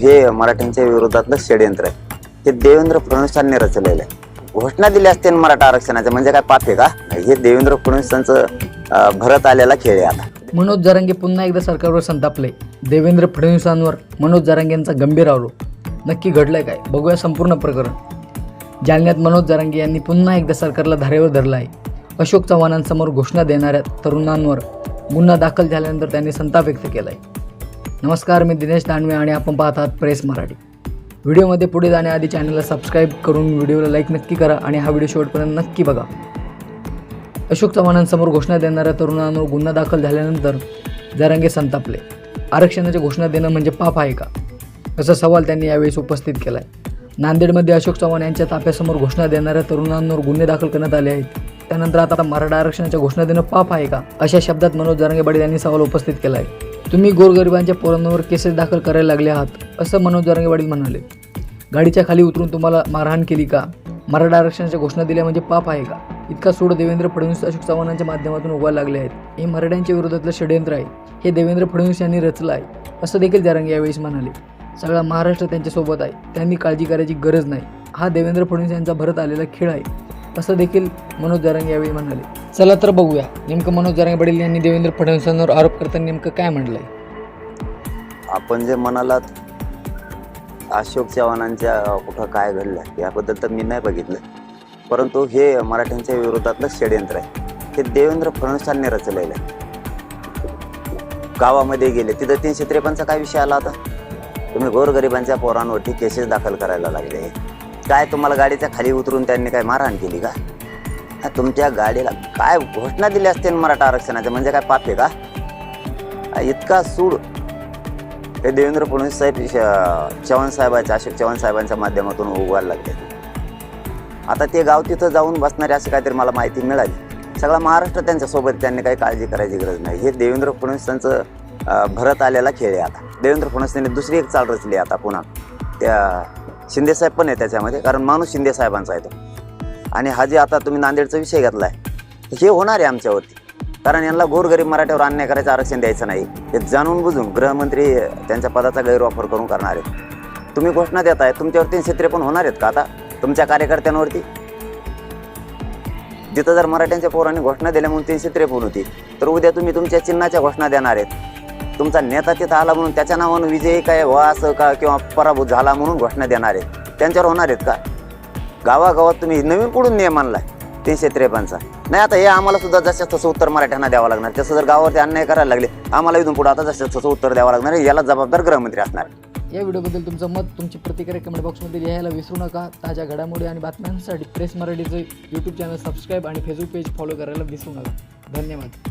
हे मराठ्यांच्या विरोधातलं षडयंत्र आहे. हे देवेंद्र फडणवीसांनी रचलेलं आहे. घोषणा दिली असते मराठा आरक्षणाचं म्हणजे काय पाप आहे का? हे देवेंद्र फडणवीसांचं भरत आलेला खेळ आहे आता. मनोज जरांगे पुन्हा एकदा सरकारवर संतापले. देवेंद्र फडणवीसांवर मनोज जरांगे यांचा गंभीर आरोप. नक्की घडलंय काय? बघूया संपूर्ण प्रकरण. जालन्यात मनोज जरांगे यांनी पुन्हा एकदा सरकारला धारेवर धरलं आहे अशोक चव्हाणांसमोर घोषणा देणाऱ्या तरुणांवर गुन्हा दाखल झाल्यानंतर त्यांनी संताप व्यक्त केला आहे नमस्कार मी दिनेश दानवे आणि आपण पाहत आहात प्रेस मराठी. व्हिडिओमध्ये पुढे जाण्याआधी चॅनलला सबस्क्राईब करून व्हिडिओला लाईक नक्की करा आणि हा व्हिडिओ शेवटपर्यंत नक्की बघा. अशोक चव्हाणांसमोर घोषणा देणाऱ्या तरुणांवर गुन्हा दाखल झाल्यानंतर जरांगे संतापले. आरक्षणाची घोषणा देणं म्हणजे पाप आहे का? असा सवाल त्यांनी यावेळेस उपस्थित केला आहे नांदेडमध्ये अशोक चव्हाण यांच्या ताफ्यासमोर घोषणा देणाऱ्या तरुणांवर गुन्हे दाखल करण्यात आले आहेत. त्यानंतर आता मराठा आरक्षणाच्या घोषणा देणं पाप आहे का? अशा शब्दात मनोज जरांगे पाटील यांनी सवाल उपस्थित केला आहे तुम्ही गोरगरिबांच्या पोरांवर केसेस दाखल करायला लागले आहात असं मनोज जरांगे म्हणाले. गाडीच्या खाली उतरून तुम्हाला मारहाण केली का? मराठा आरक्षणाच्या घोषणा दिल्या म्हणजे पाप आहे का? इतका सूड देवेंद्र फडणवीस अशोक चव्हाणांच्या माध्यमातून उगवायला लागले आहेत. हे मराठ्यांच्या विरोधातलं षडयंत्र आहे. हे देवेंद्र फडणवीस यांनी रचलं आहे असं देखील जरांगे यावेळेस म्हणाले. सगळा महाराष्ट्र त्यांच्यासोबत आहे. त्यांनी काळजी करायची गरज नाही. हा देवेंद्र फडणवीस यांचा भरत आलेला खेळ आहे. असं देखील मनोज जरांगे यावेळी म्हणाले. चला तर बघूया नेमकं मनोज जरांगे पाटील यांनी देवेंद्र फडणवीसांवर आरोप करताना नेमकं काय म्हटलंय? आपण जे म्हणालात अशोक चव्हाणांच्या कुठं काय घडलं याबद्दल तर मी नाही बघितलं. परंतु हे मराठ्यांच्या विरोधातलं षडयंत्र आहे. हे देवेंद्र फडणवीसांनी रचलेलं आहे. गावामध्ये गेले तिथं तीनशे त्रेपन्नचा काय विषय आला आता तुम्ही गोरगरिबांच्या पोरांवरती केसेस दाखल करायला लागले. काय तुम्हाला गाडीच्या खाली उतरून त्यांनी काय मारहाण केली का? तुमच्या गाडीला काय घोषणा दिली असते मराठा आरक्षणाच्या म्हणजे काय पाप आहे का? इतका सूड. हे देवेंद्र फडणवीस साहेब श- चव्हाण साहेबांच्या अशोक चव्हाण साहेबांच्या माध्यमातून उगवायला लागले. आता ते गाव तिथं जाऊन बसणारे अशी काहीतरी मला माहिती मिळाली. सगळा महाराष्ट्र त्यांच्यासोबत त्यांनी काही काळजी करायची गरज नाही. हे देवेंद्र फडणवीसांचं भरत आलेला खेळ आहे आता. देवेंद्र फडणवीस दुसरी एक चाल रचली आता पुन्हा. त्या शिंदेसाहेब पण आहे त्याच्यामध्ये कारण माणूस शिंदेसाहेबांचा आहे तो. आणि हा जे आता तुम्ही नांदेडचा विषय घेतला आहे हे होणार आहे आमच्यावरती. कारण यांना गोरगरीब मराठ्यावर अन्याय करायचं आरक्षण द्यायचं नाही. हे जाणून बुजून गृहमंत्री त्यांच्या पदाचा गैरवापर करून करणार आहेत. तुम्ही घोषणा देत आहे तुमच्यावर तीनशे त्रेपन्न होणार आहेत का आता? तुमच्या कार्यकर्त्यांवरती? जिथं जर मराठ्यांच्या पोरांनी घोषणा दिल्या म्हणून तीनशे त्रेपन्न होती तर उद्या तुम्ही तुमच्या चिन्हाच्या घोषणा देणार आहेत. तुमचा नेता तिथं आला म्हणून त्याच्या नावानं विजयी काय व्हा असं का किंवा पराभूत झाला म्हणून घोषणा देणार आहेत? त्यांच्यावर होणार आहेत का? गावागावात तुम्ही नवीन कुठून नियम आणलाय? तीनशे त्रेपन्नचा. नाही आता हे आम्हाला सुद्धा जसं तसं उत्तर मराठ्यांना द्यावं लागणार. तसं जर गावावरती अन्याय करायला लागले आम्हाला इथून पुढे आता जसं तसं उत्तर द्यावं लागणार याला जबाबदार गृहमंत्री असणार या व्हिडिओबद्दल तुमचं मत तुमची प्रतिक्रिया कमेंट बॉक्समध्ये लिहायला विसरू नका. ताज्या घडामोडी आणि बातम्यांसाठी प्रेस मराठीचं यूट्यूब चॅनल सबस्क्राईब आणि फेसबुक पेज फॉलो करायला विसरू नका. धन्यवाद.